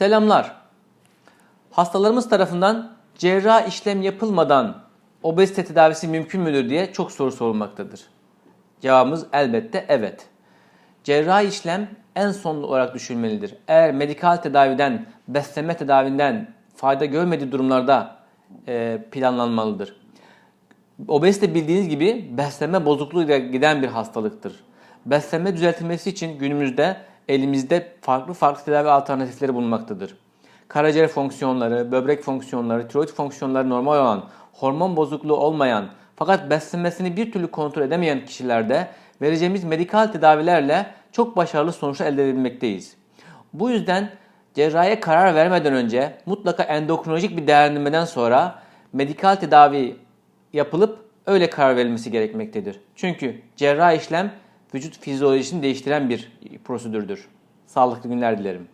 Selamlar. Hastalarımız tarafından cerrah işlem yapılmadan obezite tedavisi mümkün müdür diye çok soru sorulmaktadır. Cevabımız elbette evet. Cerrahi işlem en son olarak düşünmelidir. Eğer medikal tedaviden, beslenme tedavinden fayda görmediği durumlarda e, planlanmalıdır. Obezite bildiğiniz gibi beslenme bozukluğuyla giden bir hastalıktır. Beslenme düzeltilmesi için günümüzde elimizde farklı farklı tedavi alternatifleri bulunmaktadır. Karaciğer fonksiyonları, böbrek fonksiyonları, tiroid fonksiyonları normal olan, hormon bozukluğu olmayan fakat beslenmesini bir türlü kontrol edemeyen kişilerde vereceğimiz medikal tedavilerle çok başarılı sonuçlar elde edebilmekteyiz. Bu yüzden cerrahiye karar vermeden önce mutlaka endokrinolojik bir değerlendirmeden sonra medikal tedavi yapılıp öyle karar verilmesi gerekmektedir. Çünkü cerrah işlem vücut fizyolojisini değiştiren bir prosedürdür. Sağlıklı günler dilerim.